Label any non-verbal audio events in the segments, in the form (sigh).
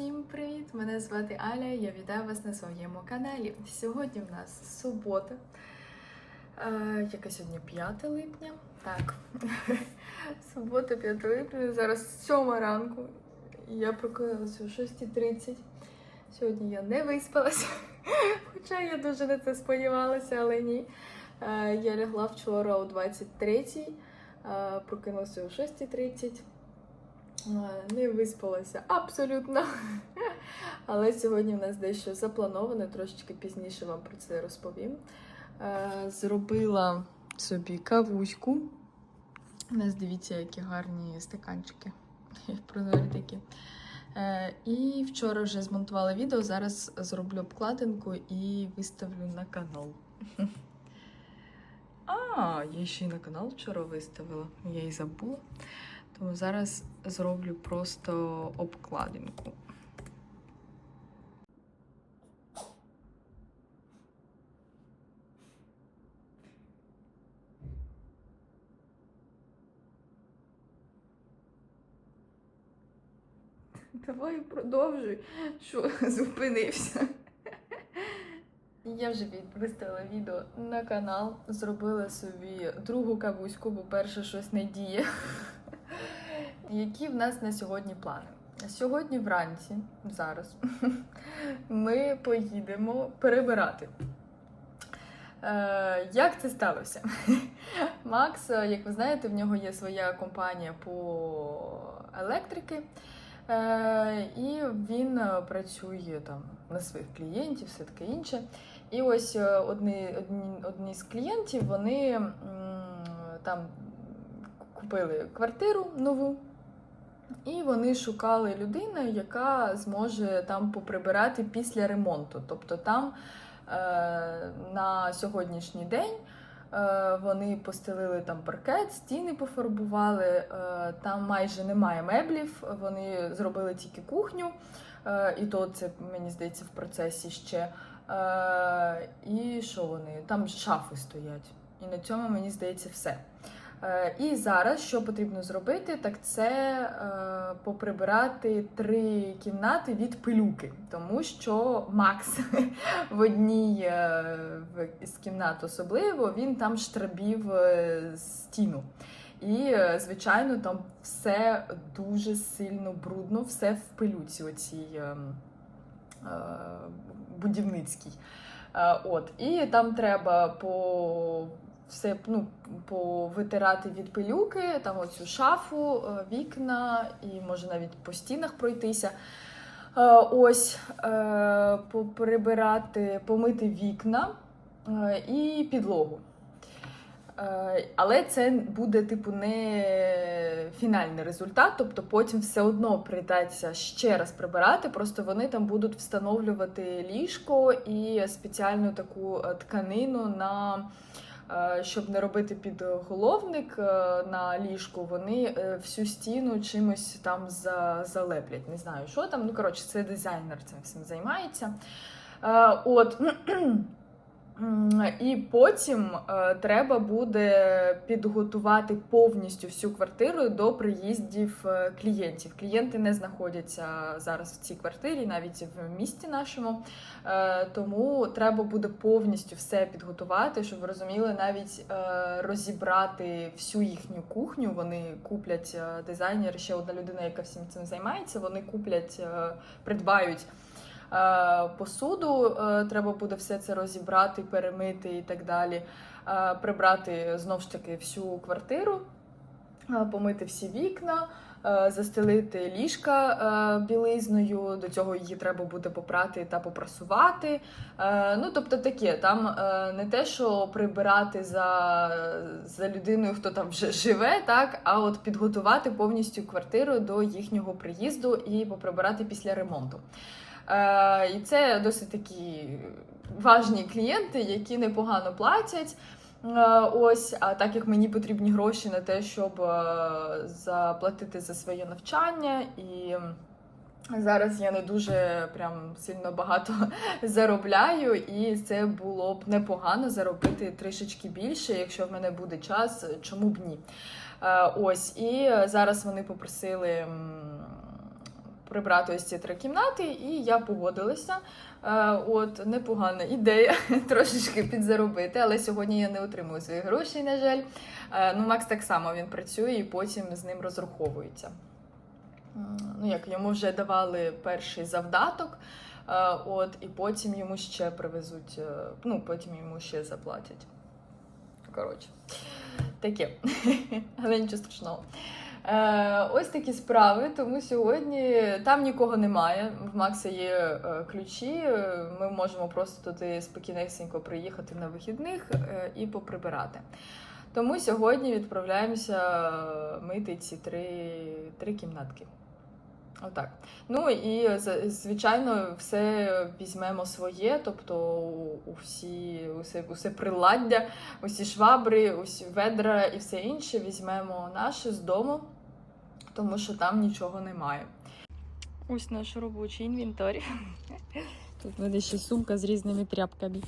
Всім привіт! Мене звати Аля. Я вітаю вас на своєму каналі. Сьогодні в нас субота. Е, яке сьогодні 5 липня. Так, (laughs) субота, 5 липня. Зараз 7 ранку. Я прокинулася о 6.30. Сьогодні я не виспалася, (laughs) хоча я дуже на це сподівалася, але ні. Е, я лягла вчора о 23.00, е, прокинулася о 6.30. Е, Не виспалася абсолютно. (laughs) Але сьогодні в нас дещо заплановане, трошечки пізніше вам про це розповім. Е, Зробила собі кавуську. У нас дивіться, які гарні стаканчики. (laughs) Прозорі такі. Е, І вчора вже змонтувала відео. Зараз зроблю обкладинку і виставлю на канал. (laughs) А, я ще й на канал вчора виставила. Я і забула. Тому зараз зроблю просто обкладинку. (laughs) Давай продовжуй, що (laughs) зупинився. Я вже від- виставила відео на канал, зробила собі другу кавуську, бо перше щось не діє. Які в нас на сьогодні плани? Сьогодні вранці, зараз, (laughs) ми поїдемо перебирати. Е, як це сталося? (laughs) Макс, як ви знаєте, в нього є своя компанія по електрики. Е, і він працює там на своїх клієнтів, все таке інше. І ось е, одні, одні, одні з клієнтів вони там купили квартиру нову. І вони шукали людину, яка зможе там поприбирати після ремонту. Тобто там е, на сьогоднішній день е, вони постелили там паркет, стіни пофарбували, е, там майже немає меблів, вони зробили тільки кухню, е, і то це, мені здається, в процесі ще. Е, і що вони? Там шафи стоять. І на цьому, мені здається, все. Е, І зараз що потрібно зробити, так це е, поприбирати три кімнати від пилюки, тому що Макс (laughs) в одній е, з кімнат особливо він там штрабів стіну. І, звичайно, там все дуже сильно брудно, все в пилюці оцій будівницькій. От, і там треба по все ну, повитирати від пилюки, там оцю шафу, е, вікна і може навіть по стінах пройтися. Е, Ось е, поприбирати, помити вікна і підлогу. Але це буде, типу, не фінальний результат, тобто потім все одно прийдеться ще раз прибирати. Просто вони там будуть встановлювати ліжко і спеціальну таку тканину на. Е, Щоб не робити підголовник е, на ліжку, вони е, всю стіну чимось там залеплять. Не знаю, що там. Ну, коротше, це дизайнер цим всім займається. От. (clears throat) І потім е, треба буде підготувати повністю всю квартиру до приїздів е, клієнтів. Клієнти не знаходяться зараз в цій квартирі, навіть в місті нашому. Е, тому треба буде повністю все підготувати, щоб ви розуміли, навіть розібрати всю їхню кухню. Вони куплять дизайнер, ще одна людина, яка всім цим займається. Вони куплять, придбають. Е, Посуду е, треба буде все це розібрати, перемити і так далі. Е, Прибрати знов ж таки всю квартиру, помити всі вікна, застелити ліжка білизною. До цього її треба буде попрати та попрасувати. Ну, тобто таке, там не те, що прибирати за, за людиною, хто там вже живе, так, а от підготувати повністю квартиру до їхнього приїзду і поприбирати після ремонту. Е, І це досить такі важні клієнти, які непогано платять. Е, Ось, а так як мені потрібні гроші на те, щоб е, заплатити за своє навчання, і зараз я не дуже прям сильно багато (laughs) заробляю, і це було б непогано заробити трішечки більше, якщо в мене буде час, чому б ні. Ось, і зараз вони попросили. Прибрати ось ці три кімнати, і я погодилася. Е, От непогана ідея (laughs) трошечки підзаробити, але сьогодні я не отримую свої гроші, на жаль. Е, Ну, Макс так само він працює і потім з ним розраховується. Ну, як йому вже давали перший завдаток, е, от, і потім йому ще привезуть, ну, потім йому ще заплатять. Коротше, таке, (laughs) але нічого страшного. Е, ось такі справи, тому сьогодні там нікого немає. В Макса є е, ключі. е, Ми можемо просто туди спокійнесенько приїхати на вихідних і поприбирати. Тому сьогодні відправляємося мити ці три, три кімнатки. Отак. Ну і звичайно, все візьмемо своє, тобто у- всі, усе, усе приладдя, усі швабри, усі ведра і все інше візьмемо наше з дому, тому що там нічого немає. Ось наш робочий інвентар. (laughs) Тут в мене ще сумка з різними тряпками.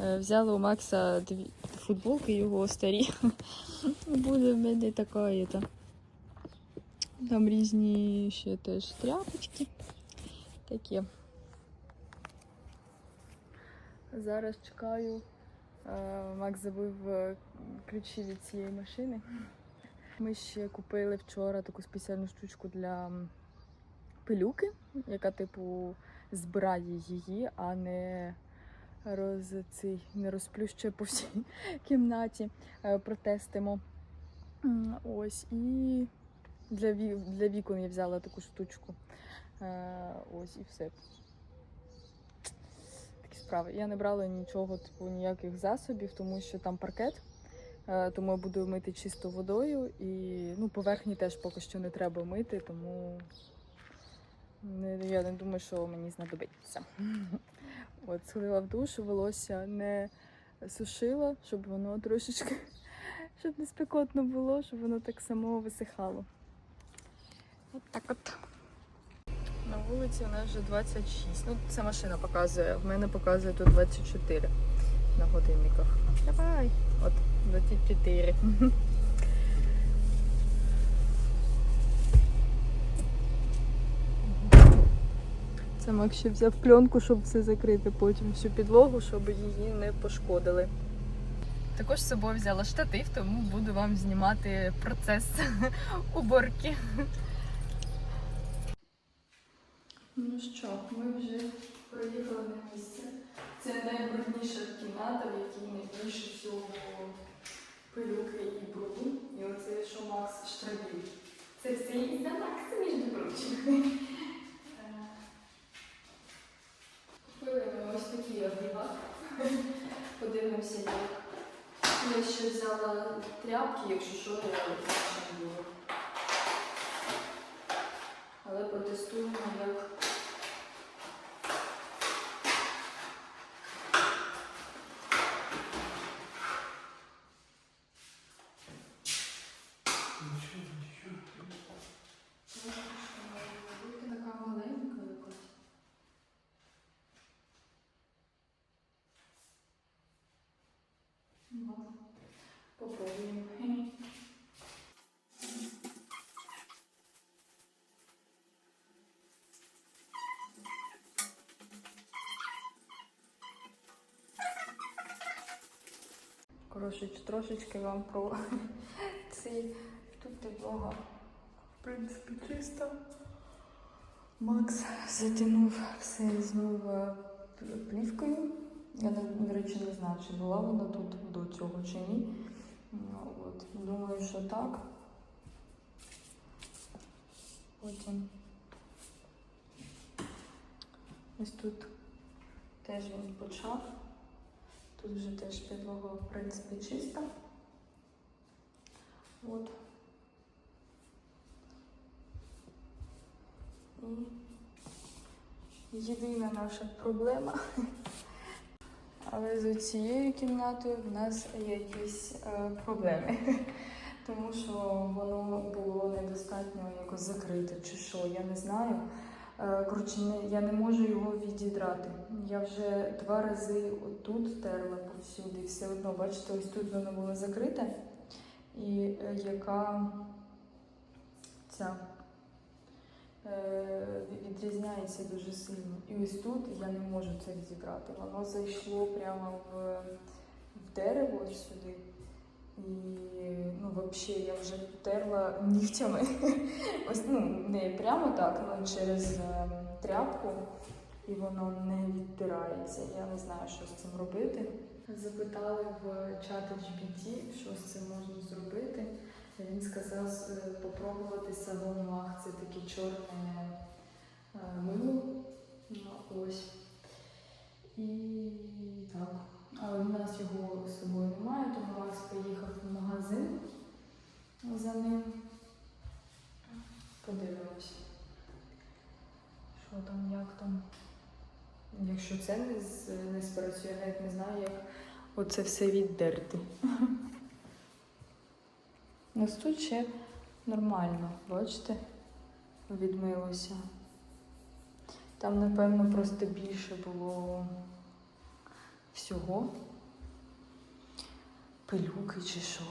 Е, Взяла у Макса дві футболки його старі. (laughs) Буде в мене така. Там різні ще теж тряпочки. Такі. Зараз чекаю. Е, Макс забив е, ключі від цієї машини. Ми ще купили вчора таку спеціальну штучку для пилюки, яка, типу, збирає її, а не роз, цей, не розплющує по всій (laughs) кімнаті. Е, Протестимо. Ось і для, для вікон я взяла таку штучку. Е, ось і все. Такі справи. Я не брала нічого, типу, ніяких засобів, тому що там паркет. Е, тому я буду мити чисто водою. І ну, поверхні теж поки що не треба мити, тому не, я не думаю, що мені знадобиться. (laughs) От, сходила в душ, волосся не сушила, щоб воно трошечки, (laughs) щоб не спекотно було, щоб воно так само висихало. От так от. На вулиці у нас вже 26. Ну, це машина показує. В мене показує тут 24 на годинниках. Давай. От 24. Це Макс ще взяв пленку, щоб все закрити потім всю підлогу, щоб її не пошкодили. Також з собою взяла штатив, тому буду вам знімати процес (laughs) уборки. Ну що, ми вже приїхали на місце. Це найбрудніша кімната, в якій найбільше всього пилюки і бруду. І оце, що Макс штрабів. Це все із-за Макса, між прочим. Купили ми ось такий агрегат. Подивимося, як. Я ще взяла тряпки, якщо що, я не буду. Але протестуємо, як Нічого, нічого. маленька якась. Трошечки вам про (laughs) цей тут підлога. В принципі, чисто. Макс затягнув все знову е, плівкою. Я, до речі, не знаю, чи була вона тут до цього чи ні. Ну, От. Думаю, що так. Потім ось тут теж він почав. Тут вже теж підлога, в принципі, чиста. От. І єдина наша проблема. Але з цією кімнатою в нас є якісь е, проблеми. Тому що воно було недостатньо якось закрите чи що, я не знаю. Е, Коротше, я не можу його відідрати. Я вже два рази отут терла повсюди, все одно, бачите, ось тут воно було закрите. І е, яка ця е, відрізняється дуже сильно. І ось тут я не можу це відібрати. Воно зайшло прямо в, в дерево сюди. І ну, взагалі я вже терла нігтями. (laughs) Ось ну, не прямо так, але через ем, тряпку, і воно не відтирається. Я не знаю, що з цим робити. Запитали в чата GPT, що з цим можна зробити. Він сказав е, попробувати салонмах. Це таке чорне е, мило. Ну, Ось. І так. В нас його з собою немає, тому Макс поїхав в магазин за ним. Подивимось. Що там, як там. Якщо це не, не спрацює, навіть не знаю, як оце все віддерти. У (laughs) нас тут ще нормально, бачите, відмилося. Там, напевно, просто більше було всього. Пилюки чи що.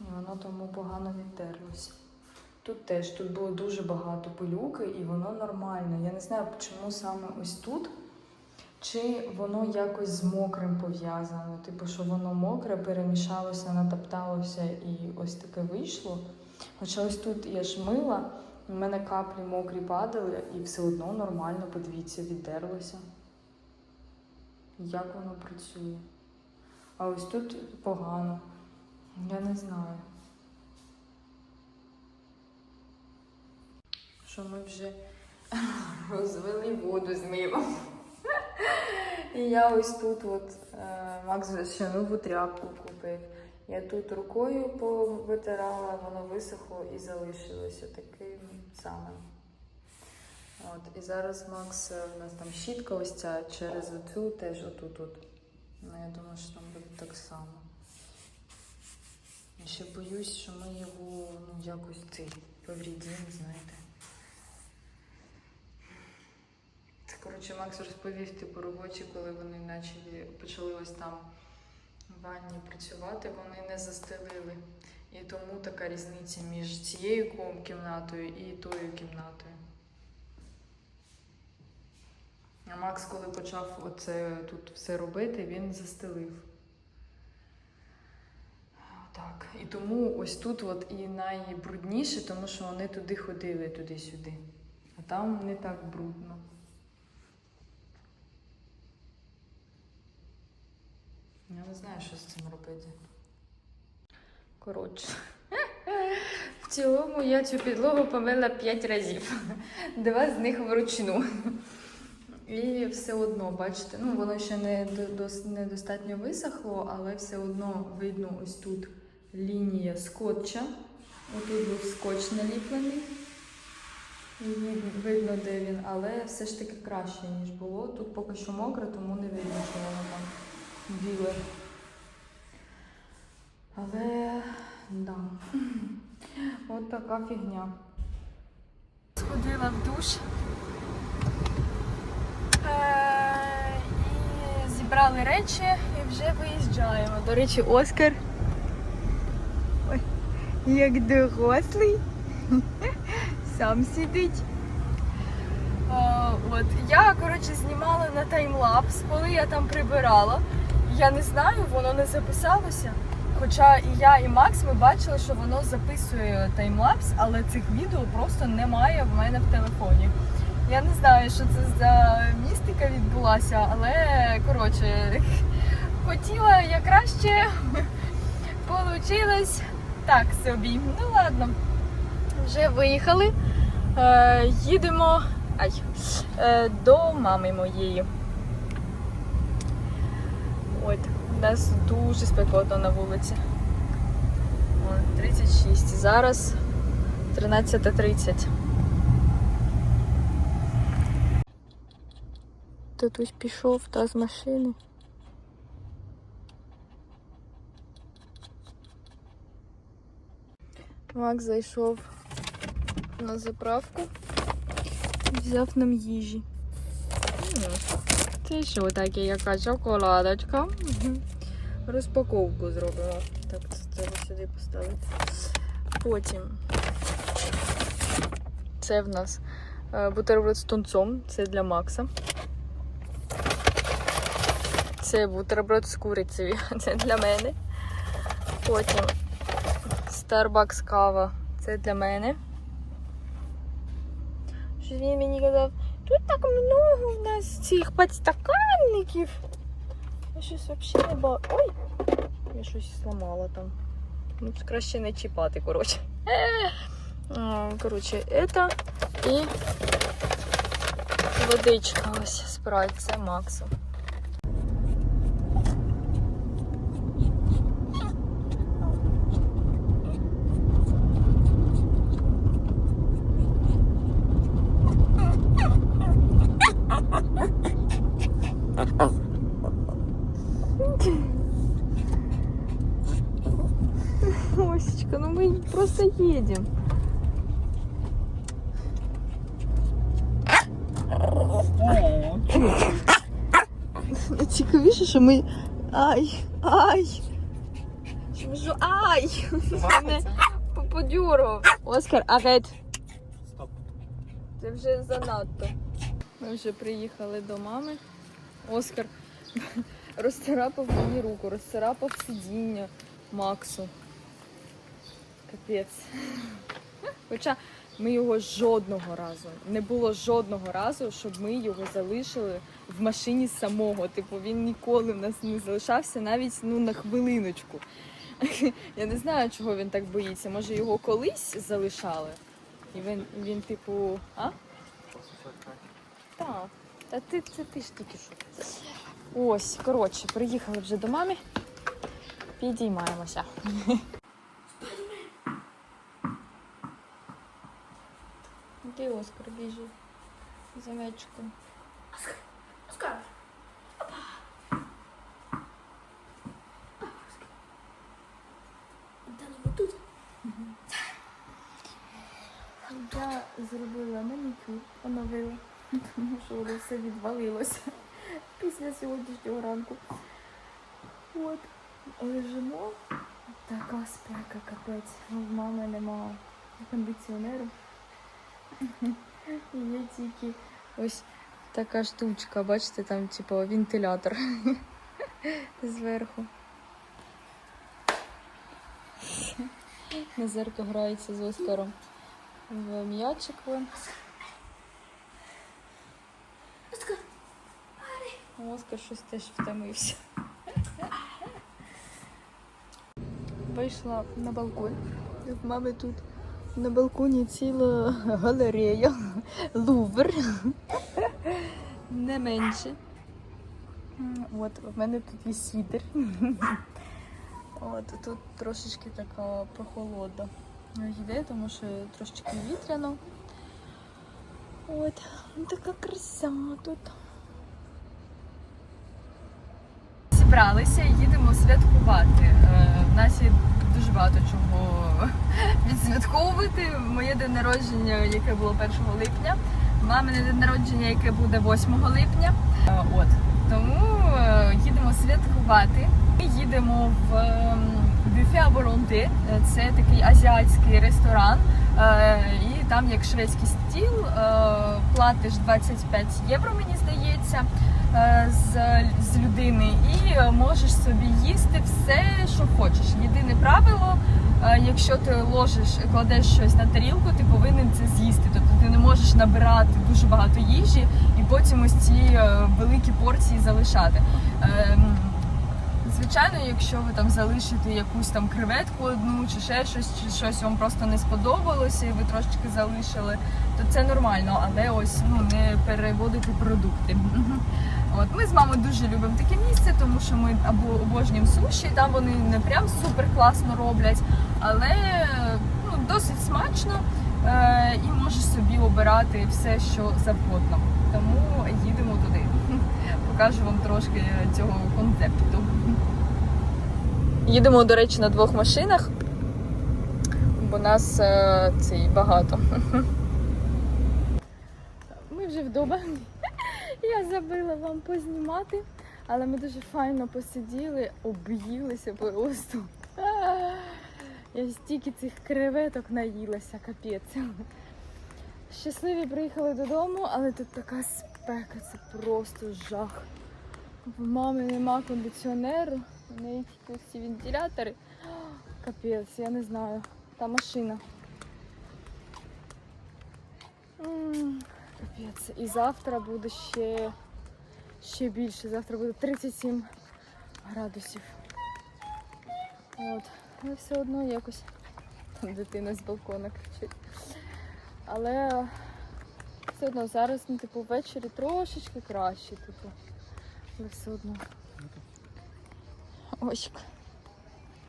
І воно тому погано відтерлося. Тут теж тут було дуже багато пилюки, і воно нормально. Я не знаю, чому саме ось тут. Чи воно якось з мокрим пов'язано? Типу, що воно мокре, перемішалося, натопталося і ось таке вийшло. Хоча ось тут я ж мила, у мене каплі мокрі падали, і все одно нормально, подивіться, віддерлося. Як воно працює? А ось тут погано. Я не знаю. Що ми вже (laughs) розвели воду з милом. І я ось тут, от е, Макс нову тряпку купив. Я тут рукою повитирала, воно висохло і залишилося таким самим. От, і зараз Макс, е, в нас там щітка ось ця через оцю теж отут. -от. Ну, я думаю, що там буде так само. Я ще боюсь, що ми його ну, якось цей поврідімо, знаєте. Це, коротше, Макс розповів, типу, робочі, коли вони почали, почали ось там в ванні працювати, вони не застелили. І тому така різниця між цією кімнатою і тою кімнатою. А Макс, коли почав оце тут все робити, він застелив. Так. І тому ось тут от і найбрудніше, тому що вони туди ходили, туди-сюди. А там не так брудно. Я не знаю, що з цим робити. Коротше. (laughs) В цілому я цю підлогу помила 5 разів. Два з них вручну. І все одно, бачите, ну воно ще не до- недостатньо висохло, але все одно видно ось тут лінія скотча. Отут був скотч наліплений. І видно, де він, але все ж таки краще, ніж було. Тут поки що мокре, тому не видно, що воно там біле. Але да. От така фігня. Сходила в душ. Е, і зібрали речі і вже виїжджаємо. До речі, Оскар. Ой, як дорослий. (laughs) Сам сидить. Е, от. Я, коротше, знімала на таймлапс, коли я там прибирала. Я не знаю, воно не записалося. Хоча і я, і Макс ми бачили, що воно записує таймлапс, але цих відео просто немає в мене в телефоні. Я не знаю, що це за містика відбулася, але коротше, хотіла я краще, получилось так собі. Ну ладно, вже виїхали. Е, їдемо ай, е, до мами моєї. От, у нас дуже спекотно на вулиці. 36. Зараз 13.30. Татусь пішов та з машини. Макс зайшов на заправку і взяв нам їжі. Це що таке, яка шоколадочка? Мгм. Розпаковку зробимо. Так, це треба сюди поставити. Потім Це в нас е, бутерброд з тунцом, це для Макса. Це бутерброд з курицею, це (laughs) для мене. Потім Starbucks кава, це для мене. Що він мені казав, тут так много в нас цих подстаканників. Я щось взагалі не бачу. Ой! Я щось зламала там. Ну, краще не чіпати, коротше. (laughs) Коротше, это і водичка ось спрайт, це Максу. Едем. Цікавіше, що ми. Ай! Ай! Що ми? Ай! Мене подюрав. Оскар, арет. Стоп. Це вже занадто. Ми вже приїхали до мами. Оскар (laughs) розцарапав мені руку, розцарапав сидіння Максу. Капець. Хоча ми його жодного разу, не було жодного разу, щоб ми його залишили в машині самого. Типу, він ніколи в нас не залишався навіть ну, на хвилиночку. (laughs) Я не знаю, чого він так боїться. Може, його колись залишали? І він, він типу, а? Так. Та ти, це ти ж тільки що. Ось, коротше, приїхали вже до мами. Підіймаємося. Оскар біжить? За м'ячиком. Оскар. Я зробила манікюр, оновила, тому що воно все відвалилося після сьогоднішнього ранку. От, лежимо. Така спека, капець. В мами нема кондиціонеру. (laughs) Є тільки ось така штучка, бачите, там типу вентилятор (laughs) зверху. Назарка грається з Оскаром в м'ячик. вон. Оскар. Оскар щось теж втомився. Вийшла на балкон. В мами тут на балконі ціла галерея, лувр. Не менше. От, в мене тут є сідер. От, тут трошечки така прохолода йде, тому що трошечки вітряно. От, така краса тут. Зібралися і їдемо святкувати. Е, В нас є дуже багато чого (laughs) відсвятковувати. Моє день народження, яке було 1 липня, мамине день народження, яке буде 8 липня. Е, От тому е, їдемо святкувати. Ми їдемо в ем, бюфе Аборонти. Це такий азіатський ресторан. Там як шведський стіл, е, платиш 25 євро, мені здається, е, з, з людини, і можеш собі їсти все, що хочеш. Єдине правило, е, якщо ти ложиш, кладеш щось на тарілку, ти повинен це з'їсти. Тобто ти не можеш набирати дуже багато їжі і потім ось ці великі порції залишати. Звичайно, якщо ви там залишите якусь там креветку одну чи ще щось, чи щось вам просто не сподобалося, і ви трошечки залишили, то це нормально, але ось ну не переводити продукти. От ми з мамою дуже любимо таке місце, тому що ми або обожнюємо суші, там вони не прям супер класно роблять, але ну, досить смачно е, і можеш собі обирати все, що завгодно. Тому їдемо туди. Покажу вам трошки цього концепту. Їдемо, до речі, на двох машинах, бо нас е, цей багато. Ми вже вдома. (laughs) Я забила вам познімати, але ми дуже файно посиділи, об'їлися просто. (laughs) Я стільки цих креветок наїлася, капець. Щасливі приїхали додому, але тут така спека, це просто жах. В мами нема кондиціонеру, неї тільки ці вентилятори. Капець, я не знаю. Та машина. Капець. І завтра буде ще, ще більше. Завтра буде 37 градусів. От. Але все одно якось там дитина з балкона кричить. Але все одно зараз, ну, типу, ввечері трошечки краще, типу. Але все одно. Очка.